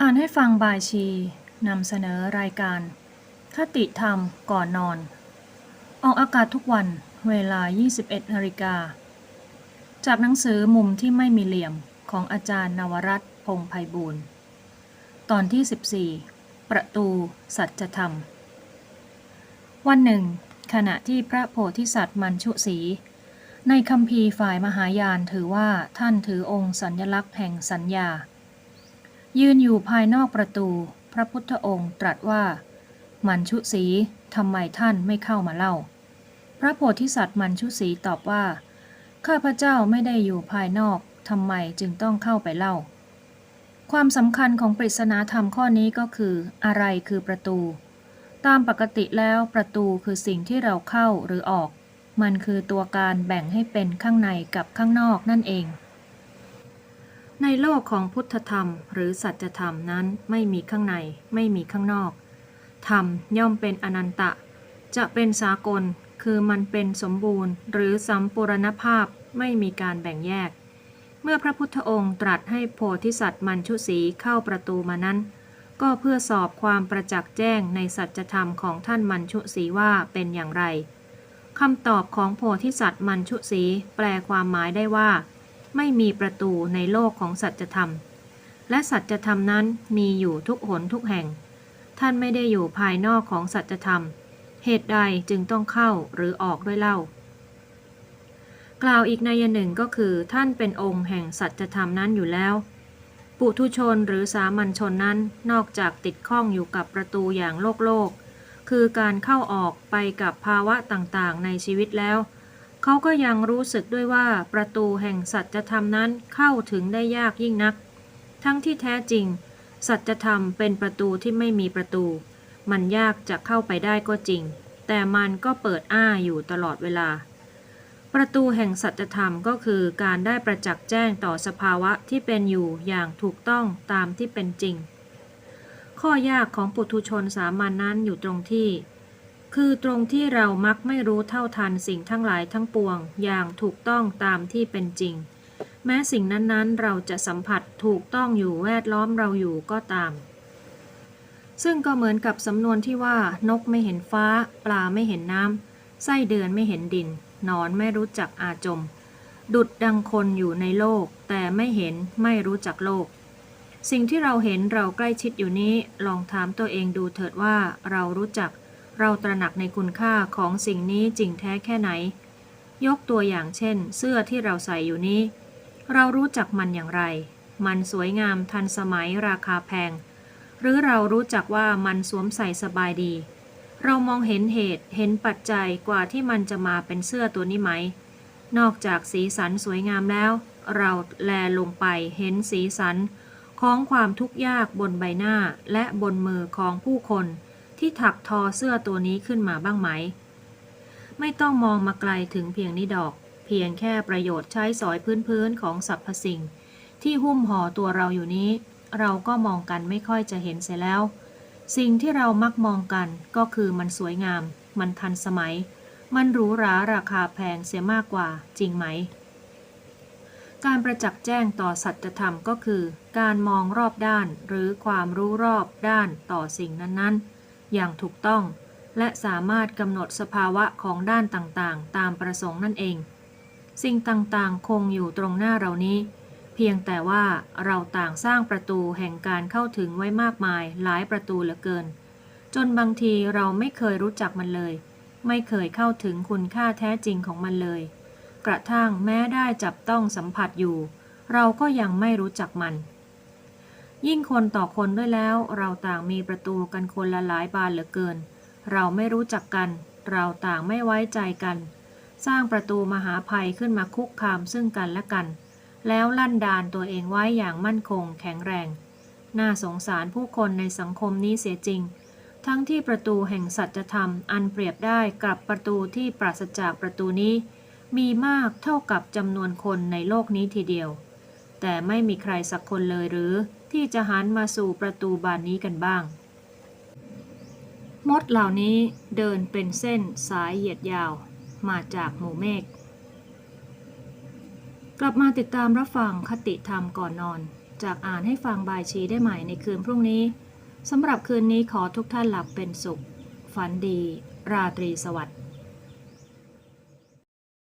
อ่านให้ฟังบายชีนำเสนอรายการ คติธรรมก่อนนอน ออกอากาศทุกวันเวลา 21นาฬิกา จากหนังสือมุมที่ไม่มีเหลี่ยมของอาจารย์นวรัตน์พงไพบูลย์ตอนที่ 14 ประตูสัจธรรม วันหนึ่ง ขณะที่พระโพธิสัตว์มันชุสีในคำพีฝ่ายมหายานถือว่าท่านถือองค์สัญลักษณ์แห่งสัญญา ยืนอยู่ภายนอกประตู พระพุทธองค์ตรัสว่า มันชุสีทำไมท่านไม่เข้ามาเล่า พระโพธิสัตว์มันชุสีตอบว่า ข้าพเจ้าไม่ได้อยู่ภายนอกทำไมจึงต้องเข้าไปเล่า ความสำคัญของปริศนาธรรมข้อนี้ก็คือ อะไรคือประตู ตามปกติแล้วประตูคือสิ่งที่เราเข้าหรือออก มันคือตัวการแบ่งให้เป็นข้างในกับข้างนอกนั่นเอง ในโลกของพุทธธรรมหรือสัจธรรมนั้นไม่มีข้างในไม่มีข้างนอก ธรรมย่อมเป็นอนันตะ จะเป็นสากลคือมันเป็นสมบูรณ์ หรือสัมปุรณภาพไม่มีการแบ่งแยก เมื่อพระพุทธองค์ตรัสให้โพธิสัตว์มันชุสีเข้าประตูมานั้น ก็เพื่อสอบความประจักษ์แจ้งในสัจธรรมของท่านมันชุสีว่าเป็นอย่างไรคำตอบของโพธิสัตว์มันชุสีแปลความหมายได้ว่า ไม่มีประตูในโลกของสัจธรรม และสัจธรรมนั้นมีอยู่ทุกหนทุกแห่ง ท่านไม่ได้อยู่ภายนอกของสัจธรรม เหตุใดจึงต้องเข้าหรือออกด้วยเล่า กล่าวอีกในยหนึ่งก็คือ ท่านเป็นองค์แห่งสัจธรรมนั้นอยู่แล้ว ปุถุชนหรือสามัญชนนั้นนอกจากติดข้องอยู่กับประตูอย่างโลกโลก คือการเข้าออกไปกับภาวะต่างๆ ในชีวิตแล้ว เขาก็ยังรู้สึกด้วยว่าประตูแห่งสัจธรรมนั้นเข้าถึงได้ยากยิ่งนัก ทั้งที่แท้จริง สัจธรรมเป็นประตูที่ไม่มีประตู มันยากจะเข้าไปได้ก็จริง แต่มันก็เปิดอ้าอยู่ตลอดเวลา ประตูแห่งสัจธรรมก็คือการได้ประจักษ์แจ้งต่อสภาวะที่เป็นอยู่อย่างถูกต้องตามที่เป็นจริง ข้อยากของปุถุชนสามัญนนั้นอยู่ตรงที่ คือตรงที่เรามักไม่รู้เท่าทันสิ่งทั้งหลายทั้งปวง อย่างถูกต้องตามที่เป็นจริง แม้สิ่งนั้นๆ เราจะสัมผัสถูกต้องอยู่แวดล้อมเราอยู่ก็ตาม ซึ่งก็เหมือนกับสำนวนที่ว่า นกไม่เห็นฟ้า ปลาไม่เห็นน้ำไส้เดือนไม่เห็นดินนอนไม่รู้จักอาจม ดุดดังคนอยู่ในโลก แต่ไม่เห็นไม่รู้จักโลก สิ่งที่เราเห็นเราใกล้ชิดอยู่นี้ ลองถามตัวเองดูเถิดว่าเรารู้จัก เราตระหนักในคุณค่าของสิ่งนี้จริงแท้แค่ไหน ยกตัวอย่างเช่น เสื้อที่เราใส่อยู่นี้ เรารู้จักมันอย่างไร มันสวยงามทันสมัยราคาแพง หรือเรารู้จักว่ามันสวมใส่สบายดี เรามองเห็นเหตุเห็นปัจจัยกว่าที่มันจะมาเป็นเสื้อตัวนี้ไหม นอกจากสีสันสวยงามแล้ว เราแลลงไปเห็นสีสันของความทุกข์ยากบนใบหน้าและบนมือของผู้คน ที่ถักทอเสื้อตัวนี้ขึ้นมาบ้างไหม ไม่ต้องมองมาไกลถึงเพียงนี้ดอก เพียงแค่ประโยชน์ใช้สอยพื้นๆของสรรพสิ่ง ที่หุ้มห่อตัวเราอยู่นี้ เราก็มองกันไม่ค่อยจะเห็นเสียแล้ว สิ่งที่เรามักมองกันก็คือมันสวยงาม มันทันสมัย มันหรูหราราคาแพงเสียมากกว่าจริงไหมการประจักษ์แจ้งต่อสัจธรรมก็คือ การมองรอบด้านหรือความรู้รอบด้านต่อสิ่งนั้นๆ อย่างถูกต้อง และสามารถกำหนดสภาวะของด้านต่างๆ ตามประสงค์นั่นเอง สิ่งต่างๆ คงอยู่ตรงหน้าเรานี้ เพียงแต่ว่าเราต่างสร้างประตูแห่งการเข้าถึงไว้มากมายหลายประตูเหลือเกิน จนบางทีเราไม่เคยรู้จักมันเลย ไม่เคยเข้าถึงคุณค่าแท้จริงของมันเลย กระทั่งแม้ได้จับต้องสัมผัสอยู่ เราก็ยังไม่รู้จักมัน ยิ่งคนต่อคนด้วยแล้ว เราต่างมีประตูกันคนละหลายบานเหลือเกิน เราไม่รู้จักกัน เราต่างไม่ไว้ใจกัน สร้างประตูมหาภัยขึ้นมาคุกคามซึ่งกันและกัน แล้วลั่นดานตัวเองไว้อย่างมั่นคงแข็งแรง น่าสงสารผู้คนในสังคมนี้เสียจริง ทั้งที่ประตูแห่งสัจธรรมอันเปรียบได้กับประตูที่ปราศจากประตูนี้ มีมากเท่ากับจำนวนคนในโลกนี้ทีเดียว แต่ไม่มีใครสักคนเลยหรือ ที่จะหันมาสู่ประตูบานนี้กันบ้าง มดเหล่านี้เดินเป็นเส้นสายเหยียดยาวมาจากหมู่เมฆกลับมาติดตามรับฟังคติธรรมก่อนนอน จากอ่านให้ฟังบายชีได้ใหม่ในคืนพรุ่งนี้สำหรับคืนนี้ขอทุกท่านหลับเป็นสุข ฝันดี ราตรีสวัสดิ์